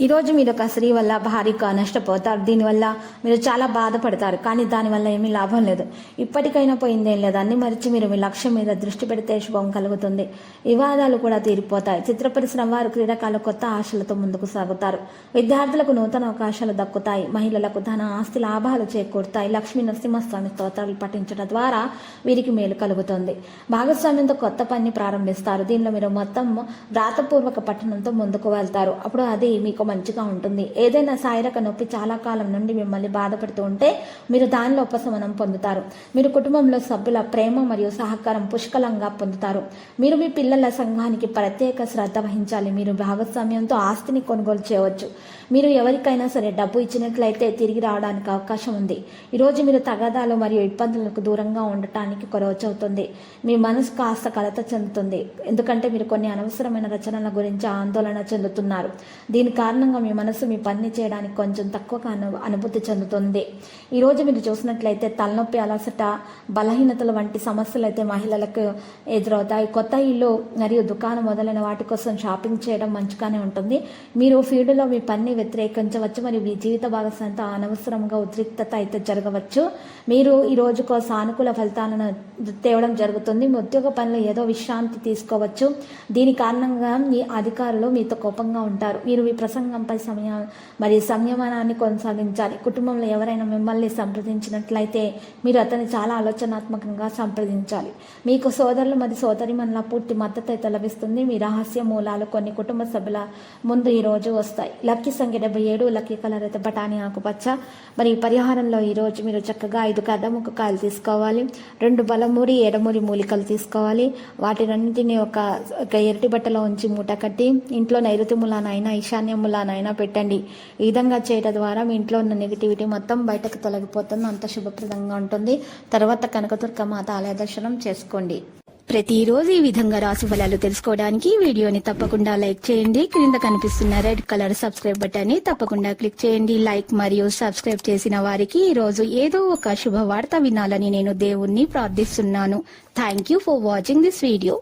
ఈరోజు మీరు ఒక స్త్రీ వల్ల భారీగా నష్టపోతారు. దీనివల్ల మీరు చాలా బాధపడతారు. కానీ దానివల్ల ఏమీ లాభం లేదు. ఇప్పటికైనా పోయిందేం లేదు. అన్ని మరిచి మీరు మీ లక్ష్యం మీద దృష్టి పెడితే శుభం కలుగుతుంది. వివాదాలు కూడా తీరిపోతాయి. చిత్ర పరిశ్రమ వారు క్రీడాకారులు కొత్త ఆశలతో ముందుకు సాగుతారు. విద్యార్థులకు నూతన అవకాశాలు దక్కుతాయి. మహిళలకు ధన ఆస్తి లాభాలు చేకూరుతాయి. లక్ష్మీ నరసింహస్వామి స్తోత్రాలు పఠించడం ద్వారా వీరికి మేలు కలుగుతుంది. భాగస్వామ్యంతో కొత్త పని ప్రారంభిస్తారు. దీనిలో మీరు మొత్తం వ్రాతపూర్వక పట్టణంతో ముందుకు వెళ్తారు. అప్పుడు అది మీకు మంచిగా ఉంటుంది. ఏదైనా శారీరక నొప్పి చాలా కాలం నుండి మిమ్మల్ని బాధపడుతూ ఉంటే మీరు దానిలో ఉపశమనం పొందుతారు. మీరు కుటుంబంలో సభ్యుల ప్రేమ మరియు సహకారం పుష్కలంగా పొందుతారు. మీరు మీ పిల్లల సంఘానికి ప్రత్యేక శ్రద్ధ వహించాలి. మీరు భాగస్వామ్యంతో ఆస్తిని కొనుగోలు చేయవచ్చు. మీరు ఎవరికైనా సరే డబ్బు ఇచ్చినట్లయితే తిరిగి రావడానికి అవకాశం ఉంది. ఈరోజు మీరు తగాదాలు మరియు ఇబ్బందులకు దూరంగా ఉండటానికి కొరవచవుతుంది మీ మనసు కాస్త కలత చెందుతుంది. ఎందుకంటే మీరు కొన్ని అనవసరమైన రచనల గురించి ఆందోళన చెందుతున్నారు. దీని కారణంగా మీ మనసు మీ పని చేయడానికి కొంచెం తక్కువగా అను అనుభూతి చెందుతుంది. ఈరోజు మీరు చూసినట్లయితే తలనొప్పి అలసట బలహీనతలు వంటి సమస్యలు అయితే మహిళలకు ఎదురవుతాయి. కొత్త ఇల్లు మరియు దుకాణం మొదలైన వాటి కోసం షాపింగ్ చేయడం మంచిగానే ఉంటుంది. మీరు ఫీల్డ్లో మీ పని వ్యతిరేకించవచ్చు. మరియు మీ జీవిత భాగస్వామితో అనవసరంగా ఉద్రిక్తత అయితే జరగవచ్చు. మీరు ఈ రోజుకో సానుకూల ఫలితాలను తేవడం జరుగుతుంది. మీ ఉద్యోగ పనిలో ఏదో విశ్రాంతి తీసుకోవచ్చు. దీని కారణంగా మీ అధికారులు మీతో కోపంగా ఉంటారు. మీరు మీ ప్రసంగంపై సమయం మరియు సంయమనాన్ని కొనసాగించాలి. కుటుంబంలో ఎవరైనా మిమ్మల్ని సంప్రదించినట్లయితే మీరు అతన్ని చాలా ఆలోచనాత్మకంగా సంప్రదించాలి. మీకు సోదరులు మరియు సోదరిమణుల పూర్తి మద్దతు అయితే లభిస్తుంది. మీ రహస్య మూలాలు కొన్ని కుటుంబ సభ్యుల ముందు ఈరోజు వస్తాయి. లక్కీ సంఖ్య డెబ్బై ఏడు లక్కీ కలర్ అయితే బఠానీ ఆకుపచ్చ. మరి పరిహారంలో ఈరోజు మీరు చక్కగా ఐదు కదముక కాయలు తీసుకోవాలి. రెండు బలమూరి ఎడమూరి మూలికలు తీసుకోవాలి. వాటి రెండింటిని ఒక ఒక ఎరటి బట్టలో ఉంచి మూట కట్టి ఇంట్లో నైరుతి మూలానైనా ఈశాన్య మూలానైనా పెట్టండి. ఈ విధంగా చేయడం ద్వారా మీ ఇంట్లో ఉన్న నెగిటివిటీ మొత్తం బయటకు తొలగిపోతుంది. అంత శుభప్రదంగా ఉంటుంది. తర్వాత కనకదుర్గ మాత ఆలయ దర్శనం చేసుకోండి. ప్రతిరోజు ఈ విధంగా రాశి ఫలాలు తెలుసుకోవడానికి వీడియోని తప్పకుండా లైక్ చేయండి. క్రింద కనిపిస్తున్న రెడ్ కలర్ సబ్స్క్రైబ్ బటన్ని తప్పకుండా క్లిక్ చేయండి. లైక్ మరియు సబ్స్క్రైబ్ చేసిన వారికి ఈ రోజు ఏదో ఒక శుభవార్త వినాలని నేను దేవుణ్ణి ప్రార్థిస్తున్నాను. Thank you for watching this video